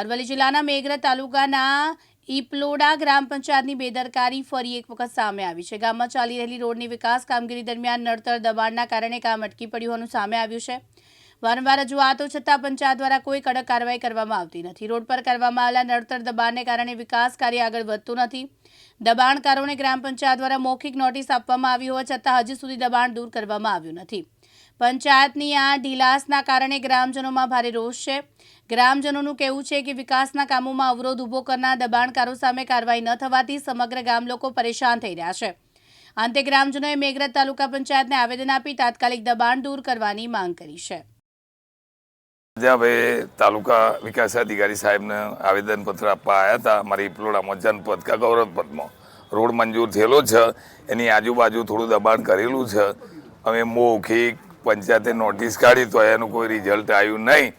અરવલ્લી જિલ્લાના મેઘરજ તાલુકાના ઈપલોડા ગ્રામ પંચાયતની બેદરકારી ફરી એક વખત સામે આવી છે. ગામમાં ચાલી રહેલી રોડની વિકાસ કામગીરી દરમિયાન નડતર દબાણના કારણે કામ અટકી પડ્યું હોવાનું સામે આવ્યું છે. વારંવાર રજૂઆતો છતાં પંચાયત દ્વારા કોઈ કડક કાર્યવાહી કરવામાં આવતી નથી. રોડ પર કરવામાં આવેલા નડતર દબાણને કારણે વિકાસ કાર્ય આગળ વધતું નથી. દબાણકારોને ગ્રામ પંચાયત દ્વારા મૌખિક નોટિસ આપવામાં આવી હોવા છતાં હજી સુધી દબાણ દૂર કરવામાં આવ્યું નથી. પંચાયતની આ ઢીલાસના કારણે ગ્રામજનોમાં ભારે રોષ છે. ગ્રામજનોનું કહેવું છે કે વિકાસના કામોમાં અવરોધ ઊભો કરનાર દબાણકારો સામે કાર્યવાહી ન થવાથી સમગ્ર ગામ લોકો પરેશાન થઈ રહ્યા છે. અંતે ગ્રામજનોએ મેઘરજ તાલુકા પંચાયતને આવેદન આપી તાત્કાલિક દબાણ દૂર કરવાની માંગ કરી છે. જ્યાં તાલુકા વિકાસ અધિકારી સાહેબને આવેદનપત્ર આપવા આવ્યા હતા. મારી પલોડામાં જનપદ કા ગૌરવ પદમાં રોડ મંજૂર થયેલો છે. એની આજુબાજુ થોડું દબાણ કરેલું છે. અમે મૌખિક પંચાયતે નોટિસ કાઢી તો એનું કોઈ રિઝલ્ટ આવ્યું નહીં.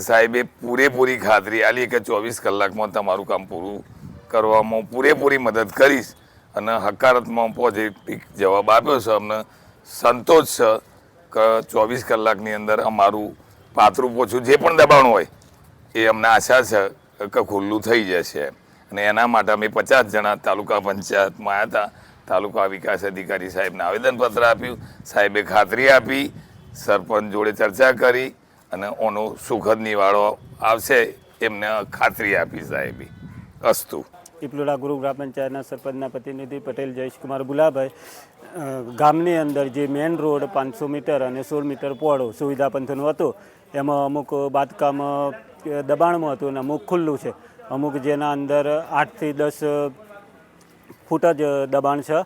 સાહેબે પૂરેપૂરી ખાતરી આલી કે ચોવીસ કલાકમાં તમારું કામ પૂરું કરવામાં પૂરેપૂરી મદદ કરીશ અને હકારાત્મક પોઝિટિવ જવાબ આપ્યો છે. અમને સંતોષ છે કે ચોવીસ કલાકની અંદર અમારું પાતળું પોછું જે પણ દબાણ હોય એ અમને આશા છે કે ખુલ્લું થઈ જશે. અને એના માટે અમે પચાસ જણા તાલુકા પંચાયતમાં આવ્યા હતા. તાલુકા વિકાસ અધિકારી સાહેબને આવેદનપત્ર આપ્યું. સાહેબે ખાતરી આપી, સરપંચ જોડે ચર્ચા કરી અને ઓનો સુખદ નિવાળો આવશે એમને ખાતરી આપી સાહેબે. અસ્તુ. પીપલોડા ગુરુ ગ્રામ પંચાયતના સરપંચના પ્રતિનિધિ પટેલ, જયેશકુમાર ગુલાભાઈ ગામની અંદર જે મેઇન રોડ પાંચસો મીટર અને સોળ મીટર પહોળો સુવિધા પંથનો હતું, એમાં અમુક બાંધકામ દબાણમાં હતું અને અમુક ખુલ્લું છે. અમુક જેના અંદર આઠથી દસ ફૂટ જ દબાણ છે,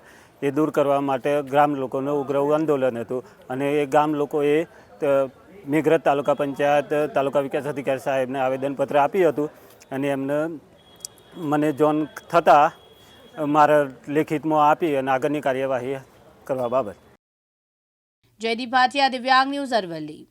એ દૂર કરવા માટે ગ્રામ લોકોનું ઉગ્ર આંદોલન હતું. અને એ ગામ લોકોએ મેઘરજ તાલુકા પંચાયત, તાલુકા વિકાસ અધિકારી સાહેબને આવેદનપત્ર આપ્યું હતું. અને એમને મને જોન થતાં મારા લેખિતમાં આપી અને આગળની કાર્યવાહી કરવા બાબત. જયદીપ ભાટિયા, દિવ્યાંગ ન્યૂઝ અરવલ્લી.